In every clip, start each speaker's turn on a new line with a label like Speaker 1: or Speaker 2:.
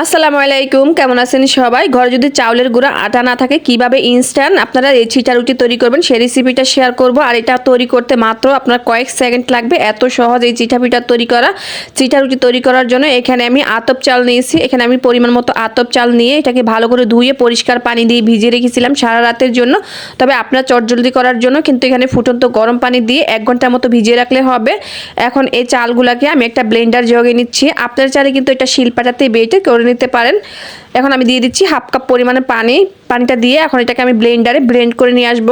Speaker 1: আসসালামু আলাইকুম, কেমন আছেন সবাই? ঘরে যদি চাউলের গুঁড়া আটা না থাকে, কীভাবে ইনস্ট্যান্ট আপনারা এই চিটা রুটি তৈরি করবেন? সেই রেসিপিটা শেয়ার করব। আর এটা তৈরি করতে মাত্র আপনার কয়েক সেকেন্ড লাগবে। এত সহজ এই চিঠা পিঠা তৈরি করা চিঠা রুটি তৈরি করার জন্য এখানে আমি আতপ চাল নিয়েছি। এখানে আমি পরিমাণ মতো আতপ চাল নিয়ে এটাকে ভালো করে ধুয়ে পরিষ্কার পানি দিয়ে ভিজিয়ে রেখেছিলাম সারা রাতের জন্য। তবে আপনার চটজলদি করার জন্য কিন্তু এখানে ফুটন্ত গরম পানি দিয়ে এক ঘণ্টার মতো ভিজিয়ে রাখলে হবে। এখন এই চালগুলাকে আমি একটা ব্লেন্ডার জগে নিচ্ছি। আপনার চালে কিন্তু এটা শিলপাটাতে বেটে করে নিতে পারেন। এখন আমি দিয়ে দিচ্ছি হাফ কাপ পরিমাণে পানি। পানিটা দিয়ে এখন এটাকে আমি ব্লেন্ডারে ব্লেন্ড করে নিয়ে আসব।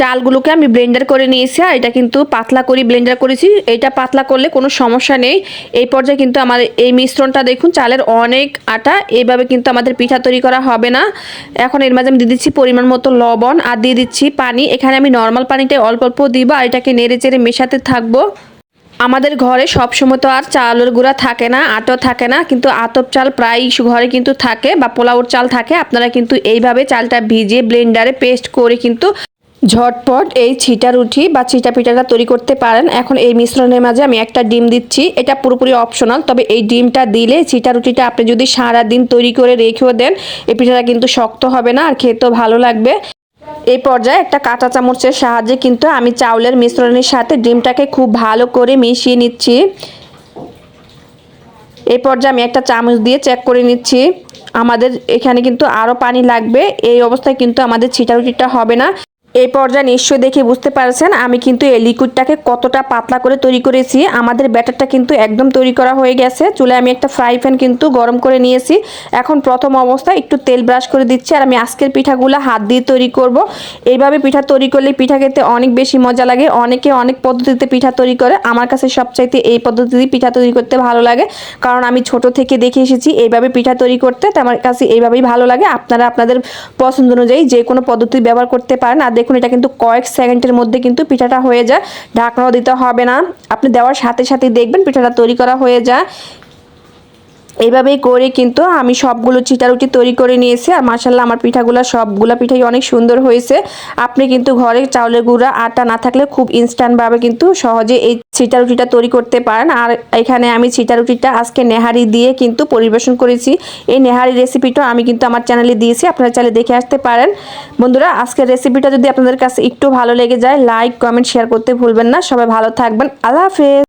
Speaker 1: চালগুলোকে আমি ব্লেন্ডার করে নিয়েছি, আর এটা কিন্তু পাতলা করে ব্লেন্ডার করেছি। এটা পাতলা করলে কোনো সমস্যা নেই। এই পর্যায়ে কিন্তু আমার এই মিশ্রণটা দেখুন, চালের অনেক আটা। এইভাবে কিন্তু আমাদের পিঠা তৈরি করা হবে না। এখন এর মাঝে আমি দিয়ে দিচ্ছি পরিমাণ মতো লবণ, আর দিয়ে দিচ্ছি পানি। এখানে আমি নর্মাল পানিটা অল্প অল্প দিব, আর এটাকে নেড়ে চেড়ে মেশাতে থাকব। আমাদের ঘরে সবসময় তো আর চালের গুঁড়া থাকে না আটো থাকে না, কিন্তু আতপ চাল প্রায় ঘরে কিন্তু থাকে বা পোলাওর চাল থাকে। আপনারা কিন্তু এইভাবে চালটা ভিজিয়ে ব্লেন্ডারে পেস্ট করে কিন্তু ঝটপট এই ছিটা রুটি বা ছিটা পিঠাটা তৈরি করতে পারেন। এখন এই মিশ্রণের মাঝে আমি একটা ডিম দিচ্ছি। এটা পুরোপুরি অপশনাল তবে এই ডিমটা দিলে ছিটা রুটিটা আপনি যদি সারা দিন তৈরি করে রেখেও দেন, এই পিঠাটা কিন্তু শক্ত হবে না আর খেতেও ভালো লাগবে। এই পর্যায়ে একটা কাঁটা চামচের সাহায্যে কিন্তু আমি চাউলের মিশ্রণের সাথে ডিমটাকে খুব ভালো করে মিশিয়ে নিচ্ছি। এই পর্যায়ে আমি একটা চামচ দিয়ে চেক করে নিচ্ছি। আমাদের এখানে কিন্তু আরও পানি লাগবে। এই অবস্থায় কিন্তু আমাদের ছিটাউটিটা হবে না। এই পর্যায়ে নিশ্চয়ই দেখে বুঝতে পারছেন, আমি কিন্তু এই লিকুইডটাকে কতটা পাতলা করে তৈরি করেছি। আমাদের ব্যাটারটা কিন্তু একদম তৈরি করা হয়ে গেছে। চুলে আমি একটা ফ্রাই প্যান কিন্তু গরম করে নিয়েছি। এখন প্রথম অবস্থায় একটু তেল ব্রাশ করে দিচ্ছি আর আমি আজকের পিঠাগুলো হাত দিয়ে তৈরি করব। এইভাবে পিঠা তৈরি করলে পিঠা খেতে অনেক বেশি মজা লাগে। অনেকে অনেক পদ্ধতিতে পিঠা তৈরি করে। আমার কাছে সবচাইতে এই পদ্ধতিতে পিঠা তৈরি করতে ভালো লাগে। কারণ আমি ছোট থেকে দেখে এসেছি এইভাবে পিঠা তৈরি করতে। তো আমার কাছে এইভাবেই ভালো লাগে। আপনারা আপনাদের পছন্দ অনুযায়ী যে কোনো পদ্ধতি ব্যবহার করতে পারেন। আর দেখুন, এটা কিন্তু কয়েক সেকেন্ডের মধ্যে কিন্তু পিঠাটা হয়ে যায়। ঢাকনাও দিতে হবে না। আপনি দেওয়ার সাথে সাথে দেখবেন পিঠাটা তৈরি করা হয়ে যায়। এইভাবেই করে কিন্তু আমি সবগুলো চিটারুটি তৈরি করে নিয়েছি। আর মাসাল্লাহ আমার পিঠাগুলো সবগুলো পিঠাই অনেক সুন্দর হয়েছে। আপনি কিন্তু ঘরে চাউলের গুঁড়া, আটা না থাকলে খুব ইনস্ট্যান্টভাবে কিন্তু সহজে এই চিটারুটিটা তৈরি করতে পারেন। আর এখানে আমি চিটারুটিটা আজকে নেহারি দিয়ে কিন্তু পরিবেশন করেছি। এই নেহারি রেসিপিটা আমি কিন্তু আমার চ্যানেলে দিয়েছি, আপনারা চাইলে দেখে আসতে পারেন। বন্ধুরা, আজকের রেসিপিটা যদি আপনাদের কাছে একটু ভালো লেগে যায়, লাইক, কমেন্ট, শেয়ার করতে ভুলবেন না। সবাই ভালো থাকবেন। আল্লাহ হাফেজ।